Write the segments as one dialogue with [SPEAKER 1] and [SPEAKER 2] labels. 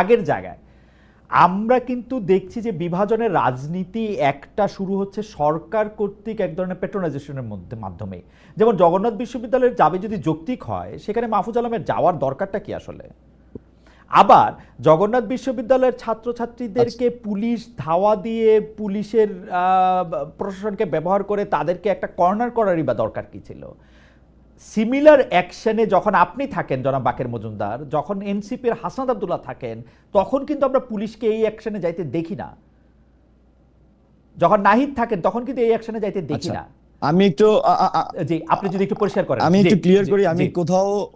[SPEAKER 1] আগের জায়গায়। আমরা কিন্তু দেখছি যে বিভাজনের রাজনীতি একটা শুরু হচ্ছে সরকার কর্তৃক এক ধরনের পেট্রোনাইজেশনের মধ্যে মাধ্যমে। যেমন জগন্নাথ বিশ্ববিদ্যালয়ের যাবে যদি যৌক্তিক হয় সেখানে মাহফুজ আলমের যাওয়ার দরকারটা কি আসলে? আবার জগন্নাথ বিশ্ববিদ্যালয়ের ছাত্রছাত্রীদেরকে পুলিশ ধাওয়া দিয়ে পুলিশের প্রশাসনকে ব্যবহার করে তাদেরকে একটা কর্নার করারই বা দরকার কি ছিল? সিমিলার অ্যাকশনে যখন আপনি থাকেন জনাব বাকের মজুমদার যখন এনসিপির হাসনাত আবদুল্লাহ থাকেন তখন কিন্তু আমরা পুলিশকে এই অ্যাকশনে যাইতে দেখি না। যখন নাহিদ থাকেন তখন কিন্তু এই অ্যাকশনে যাইতে দেখি
[SPEAKER 2] আচ্ছা,
[SPEAKER 1] না।
[SPEAKER 2] আমি একটু
[SPEAKER 1] জি আপনি যদি একটু পরিষ্কার করেন।
[SPEAKER 2] আমি একটু ক্লিয়ার করি আমি কোথাও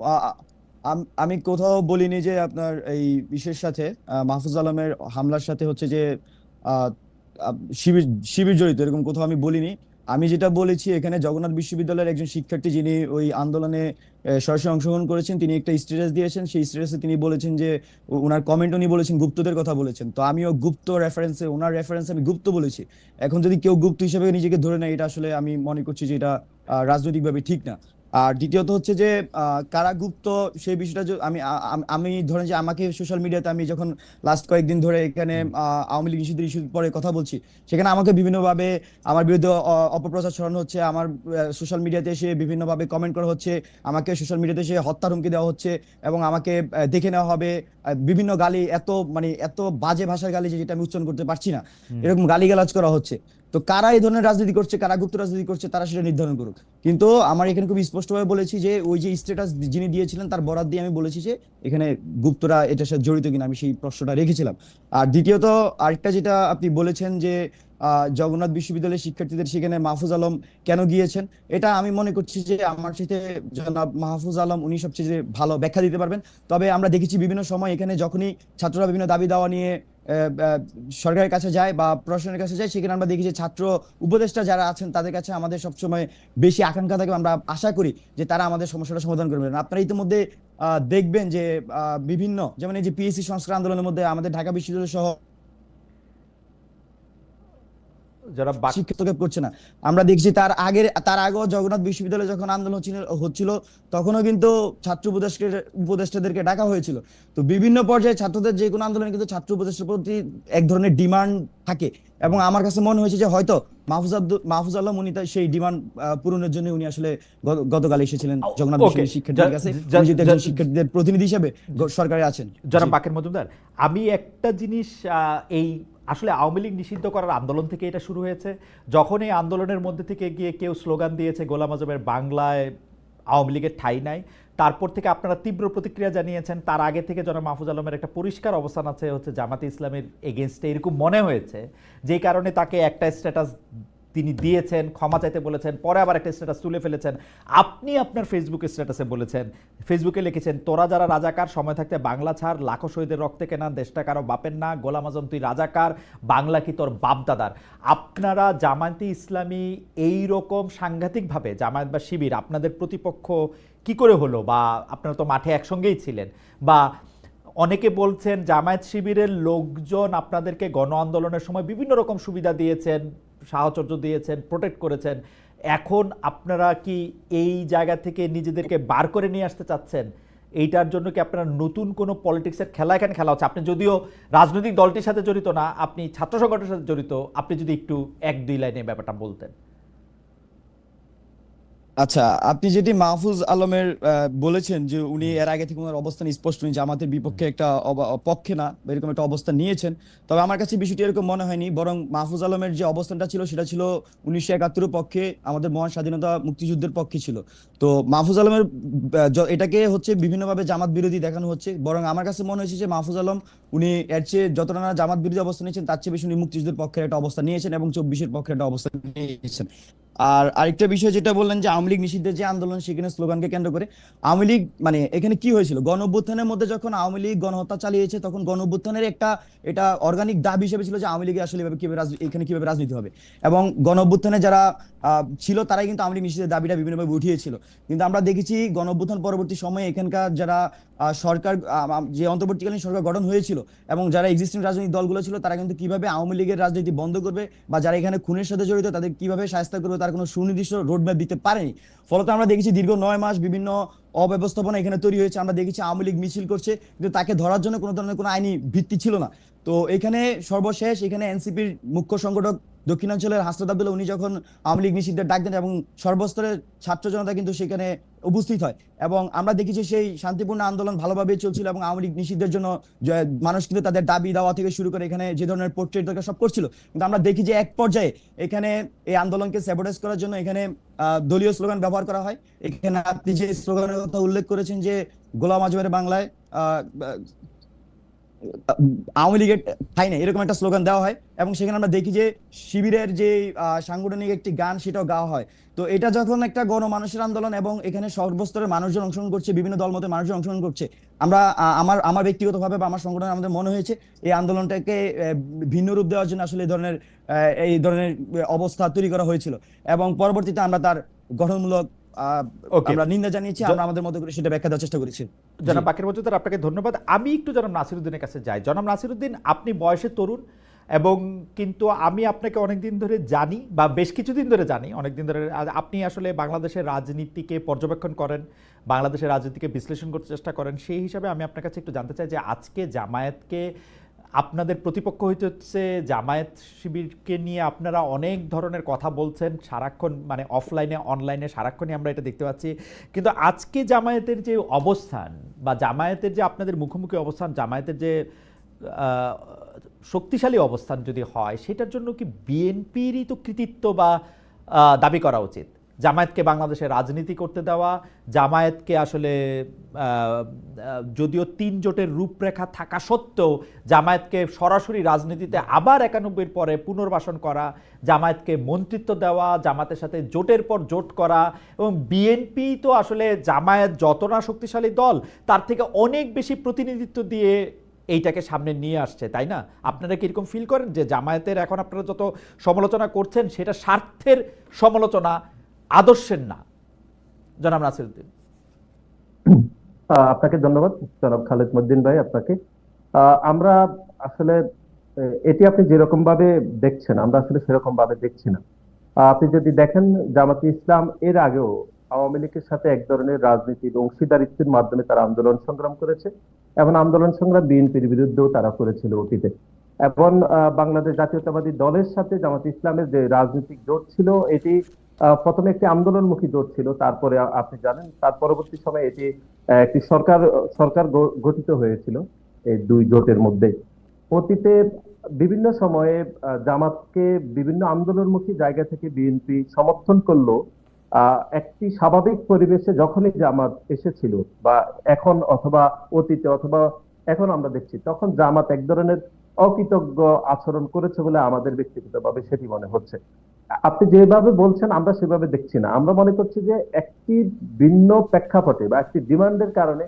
[SPEAKER 2] আম- কোথাও বলিনি যে আপনার এই বিশেষ সাথে মাহফুজ আলমের হামলার সাথে হচ্ছে যে শিবির শিবির জড়িত এরকম কোথাও আমি বলিনি। আমি যেটা বলেছি, এখানে জগন্নাথ বিশ্ববিদ্যালয়ের একজন শিক্ষার্থী যিনি ওই আন্দোলনে সরাসরি অংশগ্রহণ করেছেন, তিনি একটা স্ট্যাটাস দিয়েছেন। সেই স্ট্যাটাসে তিনি বলেছেন যে ওনার কমেন্ট উনি বলেছেন, গুপ্তদের কথা বলেছেন। তো আমিও গুপ্ত রেফারেন্সে ওনার রেফারেন্সে আমি গুপ্ত বলেছি। এখন যদি কেউ গুপ্ত হিসেবে নিজেকে ধরে নেয়, এটা আসলে আমি মনে করছি যে এটা রাজনৈতিকভাবে ঠিক না। আর দ্বিতীয়ত হচ্ছে যে কারা গুপ্ত সেই বিষয়টা আমি আমি ধরেন যে আমাকে সোশ্যাল মিডিয়াতে আমি যখন লাস্ট কয়েকদিন ধরে এখানে আওয়ামী লীগ ইস্যুদের ইস্যু পরে কথা বলছি সেখানে আমাকে বিভিন্নভাবে আমার বিরুদ্ধে অপপ্রচার ছড়ানো হচ্ছে আমার সোশ্যাল মিডিয়াতে এসে বিভিন্নভাবে কমেন্ট করা হচ্ছে আমাকে সোশ্যাল মিডিয়াতে এসে হত্যার হুমকি দেওয়া হচ্ছে এবং আমাকে দেখে নেওয়া হবে বিভিন্ন গালি এত মানে এত বাজে ভাষার গালি যেটা আমি উচ্চারণ করতে পারছি না। এরকম গালিগালাজ করা হচ্ছে। তো কারা এই ধরনের রাজনীতি করছে, কারা গুপ্ত রাজনীতি করছে, তারা সেটা নির্ধারণ করুক। কিন্তু আমার এখানে খুব স্পষ্টভাবে বলেছি যে, ওই যে স্ট্যাটাস যিনি দিয়েছিলেন, তার বরাদ দিয়ে আমি বলেছি যে, এখানে গুপ্তরা এটার সাথে জড়িত কিনা, আমি সেই প্রশ্নটা রেখেছিলাম। আর দ্বিতীয়ত, আরেকটা যেটা আপনি বলেছেন যে জগন্নাথ বিশ্ববিদ্যালয়ের শিক্ষার্থীদের সেখানে মাহফুজ আলম কেন গিয়েছেন, এটা আমি মনে করছি যে, আমার সাথে জনাব মাহফুজ আলম, উনি সবচেয়ে ভালো ব্যাখ্যা দিতে পারবেন। তবে আমরা দেখেছি বিভিন্ন সময় এখানে যখনই ছাত্ররা বিভিন্ন দাবি দাওয়া নিয়ে সরকারের কাছে যায় বা প্রশাসনের কাছে যায়, সেখানে আমরা দেখি যে ছাত্র উপদেষ্টা যারা আছেন, তাদের কাছে আমাদের সবসময় বেশি আকাঙ্ক্ষা থাকে। আমরা আশা করি যে তারা আমাদের সমস্যাটা সমাধান করবেন আপনারা ইতিমধ্যে দেখবেন যে বিভিন্ন, যেমন এই যে পিএসসি সংস্কার আন্দোলনের মধ্যে আমাদের ঢাকা বিশ্ববিদ্যালয় সহ
[SPEAKER 1] যারা
[SPEAKER 2] করছে না। আমরা দেখছি তার আগের তার আগেও জগন্নাথ বিশ্ববিদ্যালয়ে যখন আন্দোলন হচ্ছিল তখনও কিন্তু ছাত্র উপদেশকে উপদেষ্টাদেরকে ডাকা হয়েছিল। তো বিভিন্ন পর্যায়ে ছাত্রদের যে কোনো আন্দোলনে কিন্তু ছাত্র উপদেষ্টার প্রতি এক ধরনের ডিমান্ড থাকে। এবং আমার কাছে মনে হয়েছে যে হয়তো মাহফুজ আব্দুল মাহফুজ উনি তার সেই ডিমান্ড পূরণের জন্য উনি আসলে গতকাল এসেছিলেন জগন্নাথ বিশ্ববিদ্যালয়ের শিক্ষার্থীদের কাছে। যেহেতু একজন শিক্ষার্থীদের প্রতিনিধি হিসেবে সরকারে আছেন।
[SPEAKER 1] বাকের মজুমদার আমি একটা জিনিস এই আসলে আওয়ামী লীগ নিষিদ্ধ করার আন্দোলন থেকে এটা শুরু হয়েছে। যখন এই আন্দোলনের মধ্যে থেকে গিয়ে কেউ স্লোগান দিয়েছে, গোলাম আজমের বাংলায় আওয়ামী লীগের ঠাই নাই, তারপর থেকে আপনারা তীব্র প্রতিক্রিয়া জানিয়েছেন, তার আগে থেকে জনাব মাহফুজ আলমের একটা পরিষ্কার অবস্থান আছে, হচ্ছে জামাতে ইসলামের এগেনস্টে এরকম মনে হয়েছে, যেই কারণে তাকে একটা স্ট্যাটাস তিনি দিয়েছেন, ক্ষমা চাইতে বলেছেন, পরে আবার একটা স্ট্যাটাস তুলে ফেলেছেন। আপনি আপনার ফেসবুকে স্ট্যাটাসে বলেছেন। ফেসবুকে লিখেছেন, তোরা যারা রাজাকার, সময় থাকতে বাংলা ছাড়, লাখো শহীদের রক্তে কেনা, দেশটা কারও বাপের না, গোলাম আজম তুই রাজাকার, বাংলা কি তোর বাপদাদার? আপনারা জামায়াতে ইসলামী এই রকম সাংঘাতিকভাবে জামায়াত বা শিবির আপনাদের প্রতিপক্ষ কি করে হলো? বা আপনারা তো মাঠে একসঙ্গেই ছিলেন। বা অনেকে বলছেন, জামায়াত শিবিরের লোকজন আপনাদেরকে গণ আন্দোলনের সময় বিভিন্ন রকম সুবিধা দিয়েছেন। সাহচর্য দিয়েছেন প্রোটেক্ট করেছেন। এখন আপনারা কি এই জায়গা থেকে নিজেদেরকে বার করে নিয়ে আসতে চাচ্ছেন? এইটার জন্য কি আপনারা নতুন কোনো পলিটিক্সের খেলা এখানে খেলা হচ্ছে? আপনি যদিও রাজনৈতিক দলটির সাথে জড়িত না, আপনি ছাত্র সংগঠনের সাথে জড়িত, আপনি যদি একটু এক দুই লাইনে ব্যাপারটা বলতেন।
[SPEAKER 2] আচ্ছা আপনি যেটি মাহফুজ আলমের বলেছেন যে উনি এর আগে থেকে ওনার অবস্থান স্পষ্ট উনি জামাতের বিপক্ষে একটা পক্ষে না এরকম একটা অবস্থান নিয়েছেন। তবে আমার কাছে বিষয়টি এরকম মনে হয়নি বরং মাহফুজ আলমের যে অবস্থানটা ছিল সেটা ছিল উনিশশো একাত্তরের পক্ষে আমাদের মহান স্বাধীনতা মুক্তিযুদ্ধের পক্ষে ছিল। তো মাহফুজ আলমের এটাকে হচ্ছে বিভিন্নভাবে জামাত বিরোধী দেখানো হচ্ছে বরং আমার কাছে মনে হয়েছে যে মাহফুজ আলম উনি এর চেয়ে যতটা না জামাত বিরোধী অবস্থান নিয়েছেন তার চেয়ে বেশি উনি মুক্তিযুদ্ধের পক্ষের একটা অবস্থান নিয়েছেন এবং চব্বিশের পক্ষে একটা অবস্থান নিয়েছেন। আর আরেকটা বিষয় যেটা বললেন যে আওয়ামী লীগ নিষিদ্ধের যে আন্দোলন, সেখানে স্লোগানকে কেন্দ্র করে আওয়ামী লীগ মানে এখানে কি হয়েছিল? গণ মধ্যে যখন আওয়ামী লীগ গণহত্যা চালিয়েছে, তখন গণ একটা, এটা অর্গানিক দাবি হিসেবে ছিল যে আওয়ামী লীগে আসলে এভাবে কীভাবে এখানে কীভাবে রাজনীতি হবে। এবং গণ যারা ছিল তারাই কিন্তু আওয়ামী লীগ নিষিদ্ধের দাবিটা বিভিন্নভাবে উঠিয়েছিল। কিন্তু আমরা দেখেছি গণ পরবর্তী সময়ে এখানকার যারা সরকার যে অন্তর্বর্তীকালীন সরকার গঠন হয়েছিল এবং যারা এক্সিস্টিং রাজনৈতিক দলগুলো ছিল, তারা কিন্তু কীভাবে আওয়ামী লীগের রাজনীতি বন্ধ করবে বা যারা এখানে খুনের সাথে জড়িত, তাদের কীভাবে শাস্তি করবে, তার কোনো সুনির্দিষ্ট রোডম্যাপ দিতে পারেনি। ফলত আমরা দেখেছি দীর্ঘ নয় মাস বিভিন্ন অব্যবস্থাপনা এখানে তৈরি হয়েছে। আমরা দেখেছি আওয়ামী লীগ মিছিল করছে, কিন্তু তাকে ধরার জন্য কোনো ধরনের কোনো আইনি ভিত্তি ছিল না। তো এখানে সর্বশেষ এখানে এনসিপির মুখ্য সংগঠক দক্ষিণাঞ্চলের হাসরত আব্দুল্লাহ, উনি যখন আওয়ামী লীগ নিষিদ্ধের ডাক দেন এবং সর্বস্তরের ছাত্র জনতা কিন্তু সেখানে উপস্থিত হয় এবং আমরা দেখি যে সেই শান্তিপূর্ণ আন্দোলন ভালোভাবে চলছিল এবং আওয়ামী লীগ নিষিদ্ধের জন্য মানুষ কিন্তু তাদের দাবি দেওয়া থেকে শুরু করে এখানে যে ধরনের পোর্ট্রেট দরকার সব করছিল। কিন্তু আমরা দেখি যে এক পর্যায়ে এখানে এই আন্দোলনকে স্যাবোটাইজ করার জন্য এখানে দলীয় স্লোগান ব্যবহার করা হয়। এখানে আপনি যে স্লোগানের কথা উল্লেখ করেছেন যে গোলাম আজমের বাংলায় আওয়ামী লীগের ঠাই নেই, এরকম একটা স্লোগান দেওয়া হয় এবং সেখানে আমরা দেখি যে শিবিরের যে সাংগঠনিক একটি গান সেটাও গাওয়া হয় তো এটা যখন একটা গণমানুষের আন্দোলন এবং এখানে সর্বস্তরের মানুষজন অংশগ্রহণ করছে, বিভিন্ন দল দলমতের মানুষজন অংশগ্রহণ করছে, আমরা আমার আমার ব্যক্তিগতভাবে বা আমার সংগঠনে আমাদের মনে হয়েছে, এই আন্দোলনটাকে ভিন্ন রূপ দেওয়ার জন্য আসলে এই ধরনের এই ধরনের অবস্থা তৈরি করা হয়েছিল এবং পরবর্তীতে আমরা তার গঠনমূলক. আমরা নিন্দা জানিয়েছি আমরা আমাদের মতো করে সেটা ব্যাখ্যা দেওয়ার চেষ্টা করেছি।
[SPEAKER 1] জনাব বাকের মজুদার আপনাকে ধন্যবাদ। আমি একটু জনাব নাসিরুদ্দিনের কাছে যাই। জনাব নাসিরুদ্দিন আপনি বয়সে তরুণ এবং কিন্তু আমি আপনাকে অনেকদিন ধরে জানি বা বেশ কিছুদিন ধরে জানি অনেকদিন ধরে আপনি আসলে বাংলাদেশের রাজনীতিকে পর্যবেক্ষণ করেন বাংলাদেশের রাজনীতিকে বিশ্লেষণ করতে চেষ্টা করেন সেই হিসাবে আমি আপনার কাছে একটু জানতে চাই যে আজকে জামায়াতকে আপনাদের প্রতিপক্ষ হইতে হচ্ছে জামায়াত শিবিরকে নিয়ে আপনারা অনেক ধরনের কথা বলছেন, সারাক্ষণ মানে অফলাইনে অনলাইনে সারাক্ষণই আমরা এটা দেখতে পাচ্ছি। কিন্তু আজকে জামায়াতের যে অবস্থান বা জামায়াতের যে আপনাদের মুখোমুখি অবস্থান, জামায়াতের যে শক্তিশালী অবস্থান যদি হয়, সেটার জন্য কি বিএনপিরই তো কৃতিত্ব বা দাবি করা উচিত? জামায়াতকে বাংলাদেশে রাজনীতি করতে দেওয়া, জামায়াতকে আসলে যদিও তিন জোটের রূপরেখা থাকা সত্ত্বেও জামায়াতকে সরাসরি রাজনীতিতে আবার একানব্বইয়ের পরে পুনর্বাসন করা, জামায়াতকে মন্ত্রিত্ব দেওয়া, জামাতের সাথে জোটের পর জোট করা এবং বিএনপি তো আসলে জামায়াত যত না শক্তিশালী দল, তার থেকে অনেক বেশি প্রতিনিধিত্ব দিয়ে এইটাকে সামনে নিয়ে আসছে, তাই না? আপনারা কি এরকম ফিল করেন যে জামায়াতের এখন আপনারা যত সমালোচনা করছেন, সেটা স্বার্থের সমালোচনা আদর্শের না। জনাব নাসিরুদ্দিন।
[SPEAKER 3] আপনাকে ধন্যবাদ, জনাব খালেদ মদ্দিন ভাই, আপনাকে। আমরা আসলে এটি আপনি যেরকম ভাবে দেখছেন, আমরা আসলে সেরকম ভাবে দেখছি না। আপনি যদি দেখেন জামাতে ইসলাম, এর আগেও আওয়ামী লীগের সাথে এক ধরনের রাজনীতির অংশীদারিত্বের মাধ্যমে তারা আন্দোলন সংগ্রাম করেছে এবং আন্দোলন সংগ্রাম বিএনপির বিরুদ্ধেও তারা করেছিল অতীতে। এবং বাংলাদেশ জাতীয়তাবাদী দলের সাথে জামাতে ইসলামের যে রাজনৈতিক জোট ছিল, এটি প্রথমে একটি আন্দোলনমুখী জোট ছিল, তারপরে আপনি জানেন, তার পরবর্তী সময়ে এটি একটি সরকার সরকার গঠিত হয়েছিল, এই দুই জোটের মধ্যে। অতীতে বিভিন্ন সময়ে জামাতকে বিভিন্ন আন্দোলনমুখী জায়গা থেকে বিএনপি সমর্থন করল একটি স্বাভাবিক পরিবেশে যখনই জামাত এসেছিল, বা এখন অথবা অতীতে অথবা এখন আমরা দেখছি, তখন জামাত এক ধরনের অকৃতজ্ঞ আচরণ করেছে বলে আমাদের ব্যক্তিগতভাবে সেটি মনে হচ্ছে। আপনি যেভাবে বলছেন, আমরা সেভাবে দেখছি না। আমরা মনে করছি যে একটি ভিন্ন প্রেক্ষাপটে বা একটি ডিমান্ডের কারণে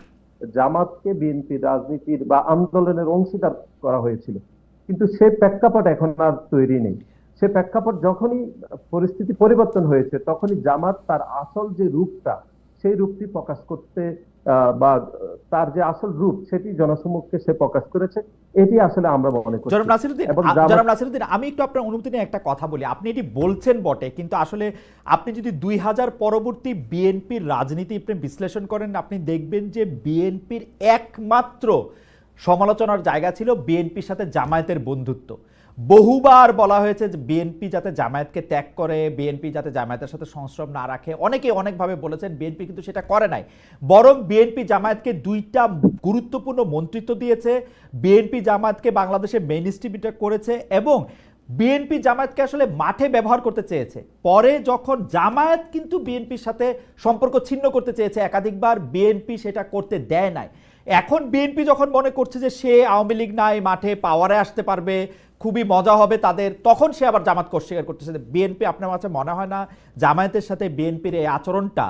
[SPEAKER 3] জামাতকে বিএনপির রাজনীতির বা আন্দোলনের অংশীদার করা হয়েছিল। কিন্তু সেই প্রেক্ষাপট এখন আর তৈরি নেই। সে প্রেক্ষাপট যখনই পরিস্থিতি পরিবর্তন হয়েছে, তখনই জামাত তার আসল যে রূপটা, সেই রূপটি প্রকাশ করতে বা তার যে আসল রূপ সেটি জনসমক্ষে সে প্রকাশ করেছে এটি আসলে আমরা মনে করছি।
[SPEAKER 1] জনাব নাসিরুদ্দিন জনাব নাসিরুদ্দিন আমি একটু আপনার অনুমতি নিয়ে একটা কথা বলি। আপনি এটি বলছেন বটে কিন্তু আসলে আপনি যদি দুই হাজার পরবর্তী বিএনপির রাজনীতি আপনি বিশ্লেষণ করেন আপনি দেখবেন যে বিএনপির একমাত্র সমালোচনার জায়গা ছিল বিএনপির সাথে জামায়াতের বন্ধুত্ব। বহুবার বলা হয়েছে যে বিএনপি যাতে জামায়াতকে ত্যাগ করে বিএনপি যাতে জামায়াতের সাথে সংশ্রম না রাখে। অনেকে অনেকভাবে বলেছেন বিএনপি কিন্তু সেটা করে নাই। বরং বিএনপি জামায়াতকে দুইটা গুরুত্বপূর্ণ মন্ত্রিত্ব দিয়েছে। বিএনপি জামায়াতকে বাংলাদেশে মেইন করেছে এবং বিএনপি জামায়াতকে আসলে মাঠে ব্যবহার করতে চেয়েছে। পরে যখন জামায়াত কিন্তু বিএনপির সাথে সম্পর্ক ছিন্ন করতে চেয়েছে, একাধিকবার বিএনপি সেটা করতে দেয় নাই। এখন বিএনপি যখন মনে করছে যে সে আওয়ামী লীগ নাই, মাঠে পাওয়ারে আসতে পারবে খুবই মজা হবে তাদের। তখন সে আবার জামাত অস্বীকার করতেছে বিএনপি আপনার কাছে মনে হয় না জামায়াতের সাথে বিএনপির এই আচরণটা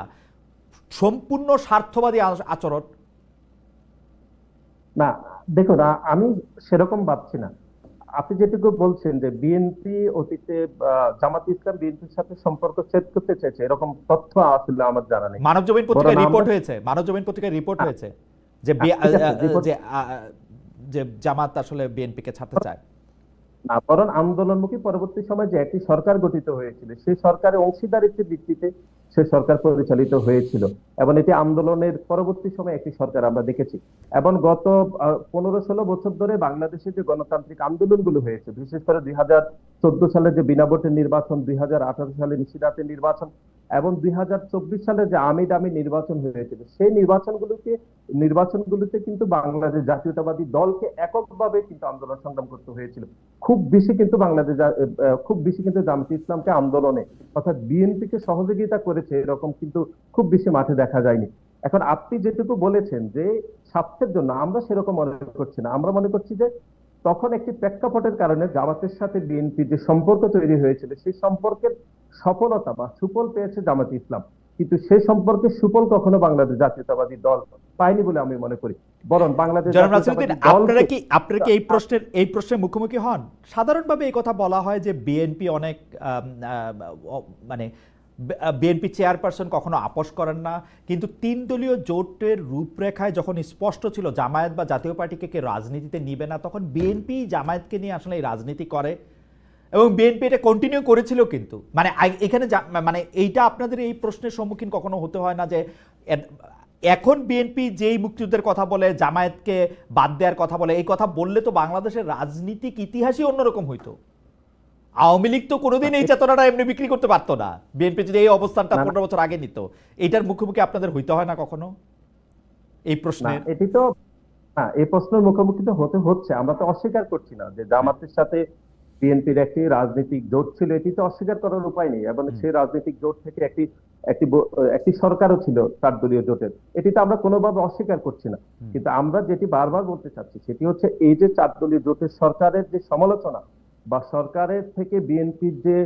[SPEAKER 1] সম্পূর্ণ স্বার্থবাদী আচরণ।
[SPEAKER 3] না দেখুন আমি সেরকম ভাবছি না। আপনি যেটুকু বলছেন যে বিএনপি অতীতে জামাত ইসলাম বিএনপির সাথে সম্পর্ক ছেদ করতে চেয়েছে এরকম তথ্য আসলে আমার জানা নেই।
[SPEAKER 1] মানব জমিন পত্রিকায় রিপোর্ট হয়েছে মানব জমিন পত্রিকায় রিপোর্ট হয়েছে যে বি-
[SPEAKER 3] ঠিক আছে,
[SPEAKER 1] আ- আ-
[SPEAKER 3] report-
[SPEAKER 1] যে আ- আ- যে জামাত আসলে বিএনপিকে ছাড়তে চায়।
[SPEAKER 3] না বরং আন্দোলনমুখী পরবর্তী সময় যে একটি সরকার গঠিত হয়েছিল, সেই সরকারের অংশীদারিত্বের ভিত্তিতে সে সরকার পরিচালিত হয়েছিল। এবং এটি আন্দোলনের পরবর্তী সময়ে একটি সরকার আমরা দেখেছি। এবং গত পনেরো ষোলো বছর ধরে বাংলাদেশে যে গণতান্ত্রিক আন্দোলনগুলো হয়েছে, বিশেষ করে দুই হাজার চোদ্দ সালে যে বিনা ভোটের নির্বাচন, দুই হাজার আঠারো সালে নিশিরাতের নির্বাচন এবং দুই হাজার চব্বিশ সালে যে আমি দামি নির্বাচন হয়েছিল, সেই নির্বাচনগুলোকে, নির্বাচনগুলোতে কিন্তু বাংলাদেশ জাতীয়তাবাদী দলকে এককভাবে কিন্তু আন্দোলন সংগ্রাম করতে হয়েছিল। খুব বেশি কিন্তু বাংলাদেশ খুব বেশি কিন্তু জামাতে ইসলামকে আন্দোলনে, অর্থাৎ বিএনপি কে সহযোগিতা করেছে এরকম কিন্তু খুব বেশি মাঠে দেখা যায়নি। এখন আপনি যেটুকু বলেছেন যে স্বার্থের জন্য, আমরা সেরকম মনে করছি না। আমরা মনে করছি যে তখন একটি প্রেক্ষাপটের কারণে জামাতের সাথে বিএনপি যে সম্পর্ক তৈরি হয়েছিল, সেই সম্পর্কের সফলতা বা সুফল পেয়েছে জামাতে ইসলাম। কিন্তু সেই সম্পর্কে সুফল কখনো বাংলাদেশ জাতীয়তাবাদী দল পায়নি বলে আমি মনে করি। বরং বাংলাদেশ
[SPEAKER 1] আপনারা কি আপনারা কি এই প্রশ্নের এই প্রশ্নের মুখোমুখি হন? সাধারণভাবে এই কথা বলা হয় যে বিএনপি অনেক মানে বিএনপি চেয়ারপারসন কখনো আপোষ করেন না। কিন্তু তিন দলীয় জোটের রূপরেখায় যখন স্পষ্ট ছিল জামায়াত বা জাতীয় পার্টিকে কে রাজনীতিতে নিবে না তখন বিএনপি জামায়াতকে নিয়ে আসলে এই রাজনীতি করে। এবং বিএনপি এটা কন্টিনিউ করেছিল কিন্তু। মানে এখানে মানে এইটা আপনাদের এই প্রশ্নের সম্মুখীন কখনো হতে হয় না যে এখন বিএনপি যেই মুক্তিযুদ্ধের কথা বলে জামায়াতকে বাদ দেওয়ার কথা বলে এই কথা বললে তো বাংলাদেশের রাজনীতিক ইতিহাসই অন্যরকম হইতো। আওয়ামী লীগ তো কোনোদিন এই চেতনাটা এমনি বিক্রি করতে পারতো না। বিএনপি যদি এই অবস্থানটা। পনেরো বছর আগে নিত এটার মুখোমুখি আপনাদের হইতে হয় না কখনো? এই
[SPEAKER 3] না
[SPEAKER 1] প্রশ্নের।
[SPEAKER 3] এটি তো হ্যাঁ এই প্রশ্নের মুখোমুখি তো হতে হচ্ছে। আমরা তো অস্বীকার করছি না যে জামাতের সাথে বিএনপির একটি রাজনৈতিক জোট ছিল এটি তো অস্বীকার করার উপায় নেই এবং। সেই রাজনৈতিক জোট থেকে একটি একটি একটি সরকারও ছিল চার দলীয় জোটের। এটি তো আমরা কোনোভাবে অস্বীকার করছি না। কিন্তু আমরা যেটি বারবার বলতে চাচ্ছি সেটি হচ্ছে এই যে চার দলীয় জোটের সরকারের যে সমালোচনা বা সরকারের থেকে বিএনপির যে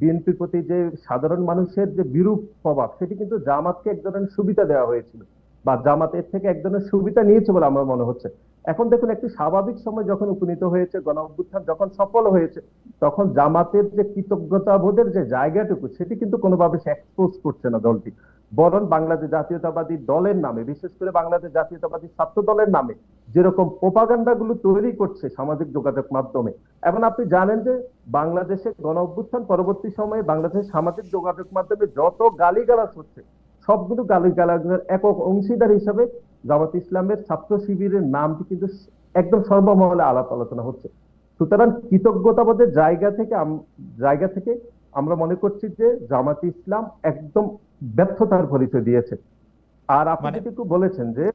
[SPEAKER 3] বিএনপির প্রতি যে সাধারণ মানুষের যে বিরূপ প্রভাব সেটি কিন্তু জামাতকে এক ধরনের সুবিধা দেওয়া হয়েছিল বা জামাতের থেকে এক ধরনের সুবিধা নিয়েছে বলে আমার মনে হচ্ছে। এখন দেখুন, একটি স্বাভাবিক সময় যখন উপনীত হয়েছে গণ অভ্যুত্থান যখন সফল হয়েছে, তখন জামাতের যে কৃতজ্ঞতা বোধের যে জায়গাটুকু, সেটি কিন্তু কোনোভাবে সে এক্সপোজ করছে না দলটি। বরং বাংলাদেশ জাতীয়তাবাদী দলের নামে, বিশেষ করে বাংলাদেশ জাতীয়তাবাদী ছাত্র দলের নামে, যেরকম প্রোপাগান্ডা গুলো তৈরি করছে সামাজিক যোগাযোগ মাধ্যমে। এবং আপনি জানেন যে বাংলাদেশে গণ অভ্যুত্থান পরবর্তী সময়ে বাংলাদেশের সামাজিক যোগাযোগ মাধ্যমে যত গালিগালাজ হচ্ছে, সবগুলো গালিগালাজের একক অংশীদার হিসাবে জামাত ইসলামের ছাত্র শিবিরের নামটি কিন্তু একদম সর্বমহলে আলাপ আলোচনা হচ্ছে। সুতরাং কৃতজ্ঞতাবোধের জায়গা থেকে জায়গা থেকে আমরা মনে করছি যে জামাত ইসলাম একদম ব্যর্থতার পরিচয় দিয়েছে। আর আপনি
[SPEAKER 1] মানে-
[SPEAKER 3] যেটুকু বলেছেন যে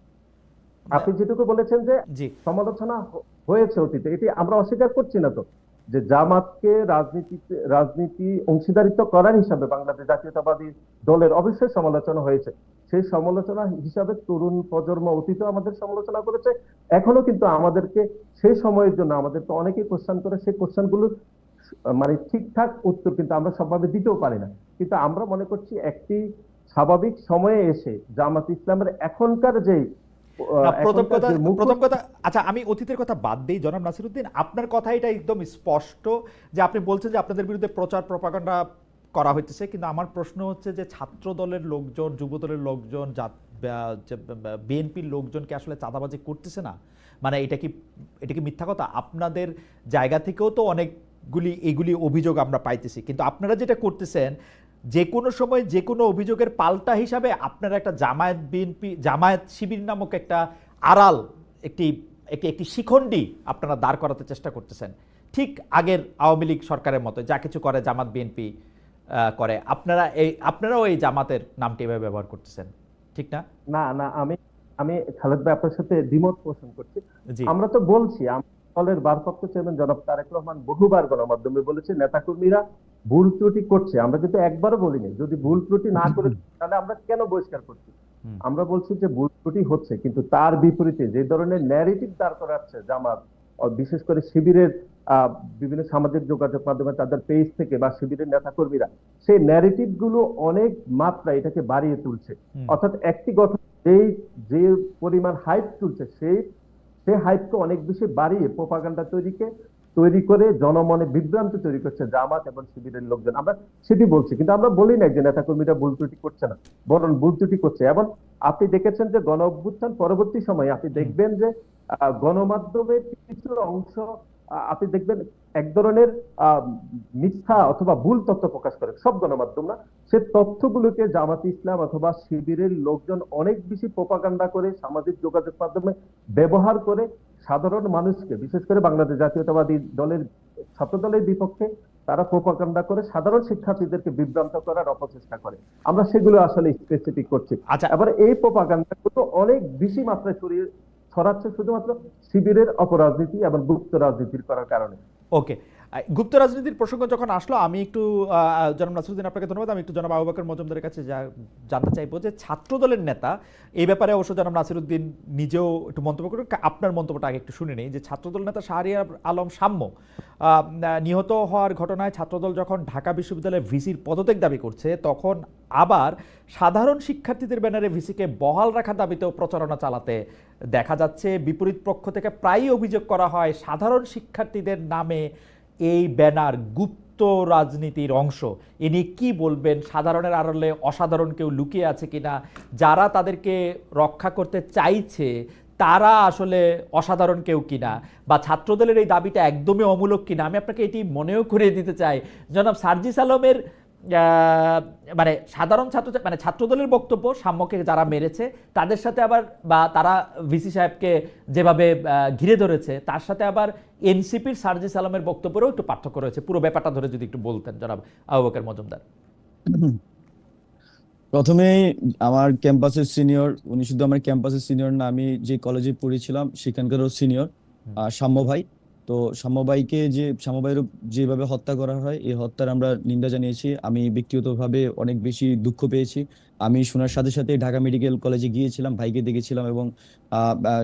[SPEAKER 3] আপনি যেটুকু বলেছেন যে সমালোচনা হয়েছে অতীতে এটি আমরা অস্বীকার করছি না তো। যে জামাতকে রাজনীতিতে রাজনীতি অংশীদারিত্ব করার হিসাবে বাংলাদেশ জাতীয়তাবাদী দলের অবশ্যই সমালোচনা হয়েছে। সেই সমালোচনা হিসাবে তরুণ প্রজন্ম অতীত আমাদের সমালোচনা করেছে এখনও কিন্তু আমাদেরকে সেই সময়ের জন্য আমাদেরকে অনেকেই কোশ্চেন করে সেই কোশ্চেনগুলো মানে ঠিকঠাক উত্তর কিন্তু আমরা সবভাবে দিতেও পারি না। কিন্তু আমরা মনে করছি একটি স্বাভাবিক সময়ে এসে জামাত ইসলামের এখনকার যেই
[SPEAKER 1] প্রথম কথা
[SPEAKER 3] যে
[SPEAKER 1] প্রথম কথা আচ্ছা আমি অতীতের কথা বাদ দিই জনাব নাসিরুদ্দিন। আপনার কথা এটা একদম স্পষ্ট যে আপনি বলছেন যে আপনাদের বিরুদ্ধে প্রচার প্রপাগান্ডা করা হইতেছে, কিন্তু আমার প্রশ্ন হচ্ছে যে ছাত্র দলের লোকজন যুব দলের লোকজন বিএনপির লোকজন কি আসলে চাঁদাবাজি করতেছে না? মানে এটা কি এটা কি মিথ্যা কথা? আপনাদের জায়গা থেকেও তো অনেকগুলি এগুলি অভিযোগ আমরা পাইতেছি, কিন্তু আপনারা যেটা করতেছেন, যে কোনো সময় যে কোনো অভিযোগের পাল্টা হিসাবে আপনারা একটা জামায়াত বিএনপি, জামায়াত শিবির নামক একটা আড়াল, একটি একটি একটি শিখণ্ডী আপনারা দাঁড় করাতে চেষ্টা করতেছেন। ঠিক আগের আওয়ামী লীগ সরকারের মতো, যা কিছু করে জামাত বিএনপি করে। আপনারা এই আপনারাও এই জামাতের নামটি এভাবে ব্যবহার করতেছেন ঠিক না?
[SPEAKER 3] না না আমি আমি খালেদ ভাই আপনার সাথে দ্বিমত পোষণ করছি। আমরা তো বলছি দলের ভারপ্রাপ্ত চেয়ারম্যান জনাব তারেক রহমান বহুবার গণমাধ্যমে বলেছে নেতাকর্মীরা ভুল ত্রুটি করছে। আমরা কিন্তু একবারও বলিনি যদি ভুল ত্রুটি না করে তাহলে আমরা কেন বহিষ্কার করছি? আমরা বলছি যে ভুল ত্রুটি হচ্ছে কিন্তু তার বিপরীতে যে ধরনের ন্যারেটিভ দাঁড় করাচ্ছে জামাত বিশেষ করে শিবিরের বিভিন্ন সামাজিক যোগাযোগ মাধ্যমে তাদের পেজ থেকে বা শিবিরের নেতাকর্মীরা সেই ন্যারেটিভগুলো অনেক মাত্রা এটাকে বাড়িয়ে তুলছে। অর্থাৎ একটি ঘটনা যেই যে পরিমাণ হাইপ তুলছে সেই সেই হাইপকে অনেক বেশি বাড়িয়ে প্রোপাগান্ডা তৈরিকে তৈরি করে জনমনে বিভ্রান্তি তৈরি করছে জামাত এবং শিবিরের লোকজন। আমরা সেটি বলছি কিন্তু আমরা বলি না যে নেতাকর্মীরা ভুল ত্রুটি করছে না বরং ভুল ত্রুটি করছে। এবং আপনি দেখেছেন যে গণ অভ্যুত্থান পরবর্তী সময়ে আপনি দেখবেন যে গণমাধ্যমের কিছু অংশ আপনি দেখবেন এক ধরনের মিথ্যা অথবা ভুল তথ্য প্রকাশ করে। সব গণমাধ্যম না। সে তথ্যগুলোকে জামাত ইসলাম অথবা শিবিরের লোকজন অনেক বেশি প্রপাগান্ডা করে সামাজিক যোগাযোগ মাধ্যমে ব্যবহার করে সাধারণ মানুষকে বিশেষ করে বাংলাদেশ জাতীয়তাবাদী দলের ছাত্র দলের বিপক্ষে তারা প্রপাগান্ডা করে সাধারণ শিক্ষার্থীদেরকে বিভ্রান্ত করার অপচেষ্টা করে। আমরা সেগুলো আসলে স্পেসিফিক করছি।
[SPEAKER 1] আচ্ছা।
[SPEAKER 3] এবার এই প্রপাগান্ডা অনেক বেশি মাত্রায় ছড়িয়ে ছড়াচ্ছে শুধুমাত্র শিবিরের অপরাজনীতি এবং গুপ্ত রাজনীতির করার কারণে।
[SPEAKER 1] ওকে গুপ্ত রাজনীতির প্রসঙ্গ যখন আসলো, আমি একটু জনাব নাসিরুদ্দিন, আপনাকে ধন্যবাদ। আমি একটু জনাব আবু বকর মজুমদারের কাছে যা- জানতে চাইব যে ছাত্র দলের নেতা, এই ব্যাপারে অবশ্য জনাব নাসিরুদ্দিন নিজেও একটু মন্তব্য করুন আপনার মন্তব্যটা আগে একটু শুনে নেই যে ছাত্রদল নেতা শাহরিয়ার আলম সাম্য নিহত হওয়ার ঘটনায় ছাত্রদল যখন ঢাকা বিশ্ববিদ্যালয়ে ভিসির পদত্যাগ দাবি করছে, তখন আবার সাধারণ শিক্ষার্থীদের ব্যানারে ভিসিকে বহাল রাখার দাবিতেও প্রচারণা চালাতে দেখা যাচ্ছে। বিপরীত পক্ষ থেকে প্রায়ই অভিযোগ করা হয়, সাধারণ শিক্ষার্থীদের নামে এই ব্যানার গুপ্ত রাজনীতির অংশ। ইনি কি বলবেন? সাধারণের আড়লে অসাধারণ কেউ লুকিয়ে আছে কিনা? যারা তাদেরকে রক্ষা করতে চাইছে, তারা আসলে অসাধারণ কেউ কিনা? বা ছাত্রদলের এই দাবিটা একদমই অমূলক কিনা? আমি আপনাকে এটি মনেও করিয়ে দিতে চাই। জনাব সার্জিস আলমের মানে সাধারণ ছাত্র মানে ছাত্রদলের বক্তব্য সাম্যকে যারা মেরেছে তাদের সাথে আবার বা তারা ভিসি সাহেবকে যেভাবে ঘিরে ধরেছে তার সাথে আবার এনসিপির সার্জিস আলমের বক্তব্যেরও একটু পার্থক্য রয়েছে। পুরো ব্যাপারটা ধরে যদি একটু বলতেন জনাব আবু বকর মজুমদার।
[SPEAKER 2] প্রথমেই আমার ক্যাম্পাসের সিনিয়র উনি শুধু আমার ক্যাম্পাসের সিনিয়র না আমি যে কলেজে পড়েছিলাম সেখানকারও সিনিয়র সাম্য ভাই। তো সাম্য ভাইকে যে সাম্য ভাইয়ের যেভাবে হত্যা করা হয়, এই হত্যার আমরা নিন্দা জানিয়েছি। আমি ব্যক্তিগতভাবে অনেক বেশি দুঃখ পেয়েছি। আমি শোনার সাথে সাথে ঢাকা মেডিকেল কলেজে গিয়েছিলাম, ভাইকে দেখেছিলাম এবং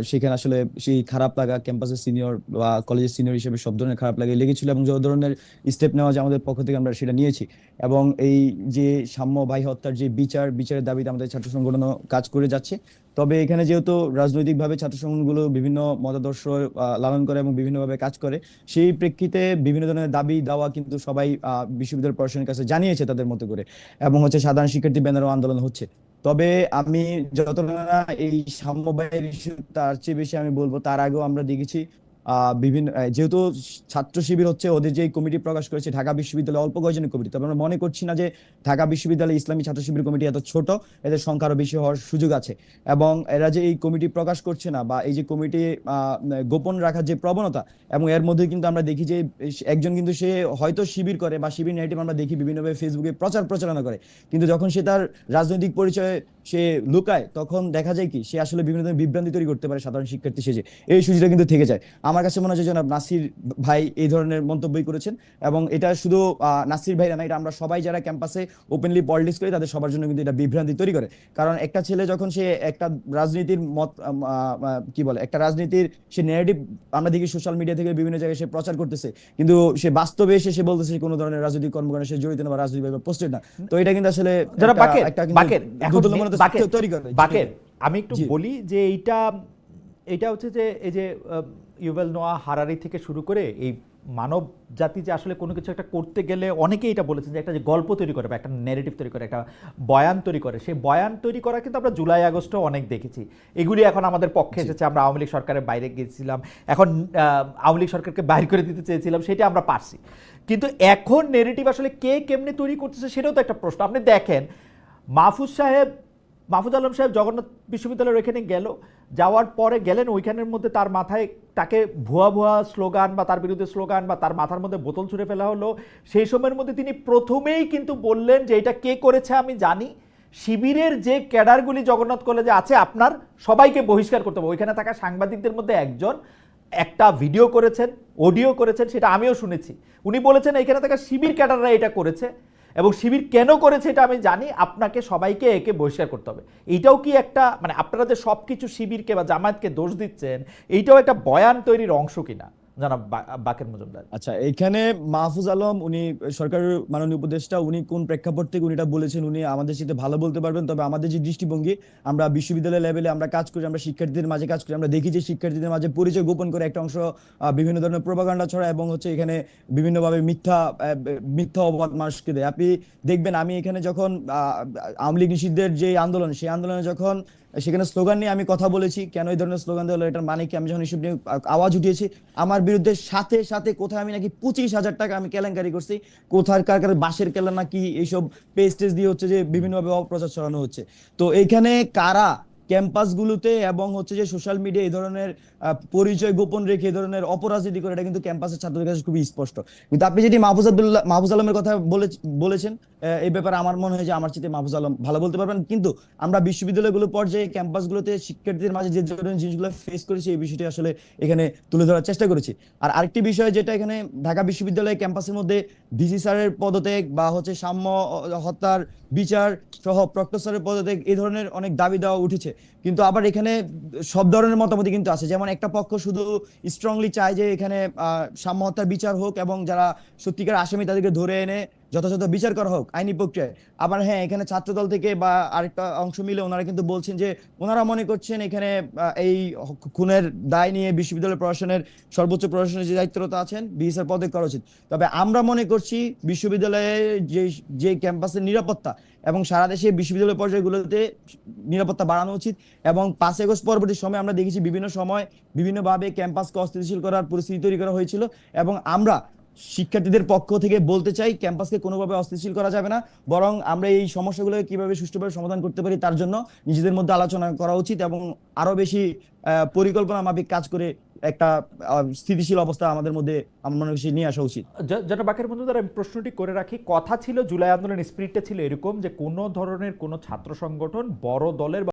[SPEAKER 2] সেখানে আসলে সেই খারাপ লাগা ক্যাম্পাসের সিনিয়র বা কলেজের সিনিয়র হিসেবে সব ধরনের খারাপ লাগে লেগেছিল এবং যত ধরনের স্টেপ নেওয়া যায় আমাদের পক্ষ থেকে আমরা সেটা নিয়েছি। এবং এই যে সাম্য ভাই হত্যার যে বিচার, বিচারের দাবিতে আমাদের ছাত্র সংগঠনও কাজ করে যাচ্ছে। তবে এখানে যেহেতু রাজনৈতিকভাবে ছাত্র সংগঠনগুলো বিভিন্ন মতাদর্শ লালন করে এবং বিভিন্নভাবে কাজ করে, সেই প্রেক্ষিতে বিভিন্ন ধরনের দাবি দাওয়া কিন্তু সবাই বিশ্ববিদ্যালয় প্রশাসনের কাছে জানিয়েছে তাদের মতো করে এবং হচ্ছে সাধারণ শিক্ষার্থী ব্যানারও আন্দোলন হচ্ছে। তবে আমি যতটা না, এই সাম্যবায়ের ইস্যু তার চেয়ে বেশি আমি বলব, তার আগেও আমরা দেখেছি বিভিন্ন যেহেতু ছাত্র শিবির হচ্ছে ওদের যে কমিটি প্রকাশ করেছে, ঢাকা বিশ্ববিদ্যালয় অল্প কয়েকজনের কমিটি তবে আমরা মনে করছি না যে ঢাকা বিশ্ববিদ্যালয় ইসলামী ছাত্র শিবির কমিটি এত ছোট, এদের সংখ্যা আরও বেশি হওয়ার সুযোগ আছে। এবং এরা যে এই কমিটি প্রকাশ করছে না, বা এই যে কমিটি গোপন রাখার যে প্রবণতা, এবং এর মধ্যে কিন্তু আমরা দেখি যে একজন কিন্তু সে হয়তো শিবির করে, বা শিবির নেগেটিভ আমরা দেখি, বিভিন্নভাবে ফেসবুকে প্রচার প্রচারণা করে। কিন্তু যখন সে তার রাজনৈতিক পরিচয় সে লুকায় তখন দেখা যায় কি সে আসলে বিভিন্ন ধরনের বিভ্রান্তি তৈরি করতে পারে সাধারণ শিক্ষার্থী সেজে এই সুযোগটা কিন্তু থেকে যায়। আমার কাছে মনে হয় জনাব নাসির ভাই এই ধরনের মন্তব্যই করেছেন এবং এটা শুধু নাসির ভাই না এটা আমরা সবাই যারা ক্যাম্পাসে ওপেনলি পলিটিক্স করি তাদের সবার জন্য কিন্তু এটা বিভ্রান্তি তৈরি করে। কারণ একটা ছেলে যখন সে একটা রাজনীতির মত কি বলে একটা রাজনীতির সে নেগেটিভ আমরা দেখি সোশ্যাল মিডিয়া থেকে বিভিন্ন জায়গায় সে প্রচার করতেছে কিন্তু সে বাস্তবে এসে সে বলতেছে কোনো ধরনের রাজনৈতিক কর্মকাণ্ডে সে জড়িত না বা রাজনৈতিক পোস্টেড না। তো এটা কিন্তু আসলে একটা- একটা কিন্তু
[SPEAKER 1] বাকের
[SPEAKER 2] তৈরি করে
[SPEAKER 1] আমি একটু বলি যে এইটা এটা হচ্ছে যে এই যে ইউভেল নোয়া হারারি থেকে শুরু করে এই মানব জাতি যে আসলে কোনো কিছু একটা করতে গেলে অনেকেই এটা বলেছেন যে একটা যে গল্প তৈরি করে বা একটা নেরেটিভ তৈরি করে একটা বয়ান তৈরি করে। সেই বয়ান তৈরি করা কিন্তু আমরা জুলাই আগস্টও অনেক দেখেছি। এগুলি এখন আমাদের পক্ষে এসেছে। আমরা আওয়ামী লীগ সরকারের বাইরে গিয়েছিলাম। এখন আওয়ামী লীগ সরকারকে বাইর করে দিতে চেয়েছিলাম সেটা আমরা পারছি। কিন্তু এখন নেরেটিভ আসলে কে কেমনে তৈরি করতেছে সেটাও তো একটা প্রশ্ন। আপনি দেখেন মাহফুজ সাহেব মাহফুজ আলম সাহেব জগন্নাথ বিশ্ববিদ্যালয়ের ওইখানে গেল। যাওয়ার পরে গেলেন ওইখানের মধ্যে তার মাথায় তাকে ভুয়া ভুয়া স্লোগান বা তার বিরুদ্ধে স্লোগান বা তার মাথার মধ্যে বোতল ছুঁড়ে ফেলা হলো। সেই সময়ের মধ্যে তিনি প্রথমেই কিন্তু বললেন যে এটা কে করেছে আমি জানি। শিবিরের যে ক্যাডারগুলি জগন্নাথ কলেজে আছে, আপনার সবাইকে বহিষ্কার করতে হবে। ওইখানে থাকা সাংবাদিকদের মধ্যে একজন একটা ভিডিও করেছেন, অডিও করেছেন, সেটা আমিও শুনেছি। উনি বলেছেন এখানে থাকা শিবির ক্যাডাররা এটা করেছে। এবং শিবির কেন করেছে এটা আমি জানি, আপনাকে সবাইকে একে বহিষ্কার করতে হবে। এইটাও কি একটা মানে আপনারা যে সব কিছু শিবিরকে বা জামায়াতকে দোষ দিচ্ছেন, এইটাও একটা বয়ান তৈরির অংশ কিনা? জানাব বাকের মজুমদার।
[SPEAKER 2] আচ্ছা এখানে মাহফুজ আলম, উনি সরকারের মাননীয় উপদেষ্টা, উনি কোন প্রেক্ষাপট থেকে উনি এটা বলেছেন উনি আমাদের সাথে ভালো বলতে পারবেন, তবে আমাদের যে দৃষ্টিভঙ্গি, আমরা বিশ্ববিদ্যালয় লেভেলে আমরা কাজ করি, আমরা শিক্ষার্থীদের মাঝে কাজ করি, আমরা দেখি যে শিক্ষার্থীদের মাঝে পরিচয় গোপন করে একটা অংশ বিভিন্ন ধরনের প্রোপাগান্ডা ছড়া এবং হচ্ছে এখানে বিভিন্নভাবে মিথ্যা মিথ্যা অপবাদ মানুষকে দেয়। আপনি দেখবেন, আমি এখানে যখন আওয়ামী লীগ নিষিদ্ধের যে আন্দোলন, সেই আন্দোলনে যখন সেখানে স্লোগান নিয়ে আমি কথা বলেছি, কেন এই ধরনের স্লোগান দেওয়া এটার মানে কি? আমি যখন ইস্যু নিয়ে আওয়াজ উঠিয়েছি, আমার বিরুদ্ধে সাথে সাথে কোথায় আমি নাকি পঁচিশ হাজার টাকা আমি কেলেঙ্কারি করছি কোথায় কার কার বাসের কেলা নাকি এইসব পেজ টেজ দিয়ে হচ্ছে যে বিভিন্নভাবে অপপ্রচার ছড়ানো হচ্ছে। তো এইখানে কারা ক্যাম্পাসগুলোতে এবং হচ্ছে যে সোশ্যাল মিডিয়া এই ধরনের পরিচয় গোপন রেখে এই ধরনের অপরাজনীতি করে, এটা কিন্তু ক্যাম্পাসের ছাত্রদের কাছে খুবই স্পষ্ট। কিন্তু আপনি যেটি মাহফুজ আব্দুল্লাহ, মাহফুজ আলমের কথা বলে বলেছেন এই ব্যাপারে আমার মনে হয় যে আমার চেয়ে মাহফুজ আলম ভালো বলতে পারবেন। কিন্তু আমরা বিশ্ববিদ্যালয়গুলো পর্যায়ে ক্যাম্পাসগুলোতে শিক্ষার্থীদের মাঝে যে ধরনের জিনিসগুলো ফেস করেছি, এই বিষয়টি আসলে এখানে তুলে ধরার চেষ্টা করেছি। আর আরেকটি বিষয় যেটা এখানে ঢাকা বিশ্ববিদ্যালয় ক্যাম্পাসের মধ্যে ডিসি স্যারের পদত্যাগ বা হচ্ছে সাম্য হত্যার বিচার সহ প্রক্টর স্যারের পদত্যাগ এই ধরনের অনেক দাবি দেওয়া উঠেছে। কিন্তু আবার এখানে সব ধরনের মতামতই কিন্তু আছে। যেমন একটা পক্ষ শুধু স্ট্রংলি চায় যে এখানে সাম্য হত্যার বিচার হোক এবং যারা সত্যিকার আসামি তাদেরকে ধরে এনে যথাযথ বিচার করা হোক, আইনি প্রক্রিয়ায়। আবার হ্যাঁ এখানে ছাত্রদল থেকে বা আরেকটা অংশ মিলে ওনারা কিন্তু বলছেন যে, ওনারা মনে করছেন এখানে এই খুনের দায় নিয়ে বিশ্ববিদ্যালয় প্রশাসনের সর্বোচ্চ প্রশাসনের যে দায়িত্বরত আছেন বিএসআর পদে করা উচিত। তবে আমরা মনে করছি বিশ্ববিদ্যালয়ের যে যে ক্যাম্পাসের নিরাপত্তা এবং সারা দেশে বিশ্ববিদ্যালয় পর্যায়গুলোতে নিরাপত্তা বাড়ানো উচিত এবং পাঁচ আগস্ট পরবর্তী সময় আমরা দেখেছি বিভিন্ন সময় বিভিন্নভাবে ক্যাম্পাসকে অস্থিতিশীল করার পরিস্থিতি তৈরি করা হয়েছিল এবং আমরা শিক্ষার্থীদের পক্ষ থেকে বলতে চাই, ক্যাম্পাসকে কোনোভাবে অস্থিতিশীল করা যাবে না। বরং আমরা এই সমস্যাগুলোকে কীভাবে সুষ্ঠুভাবে সমাধান করতে পারি তার জন্য নিজেদের মধ্যে আলোচনা করা উচিত এবং আরও বেশি পরিকল্পনা মাফিক কাজ করে একটা স্থিতিশীল অবস্থা আমাদের মধ্যে আমার মনে হয় নিয়ে আসা উচিত।
[SPEAKER 1] জনাব বাকের বন্ধুদের আমি প্রশ্নটি করে রাখি। কথা ছিল, জুলাই আন্দোলন স্পিরিটটা ছিল এরকম যে কোনো ধরনের কোনো ছাত্র সংগঠন বড় দলের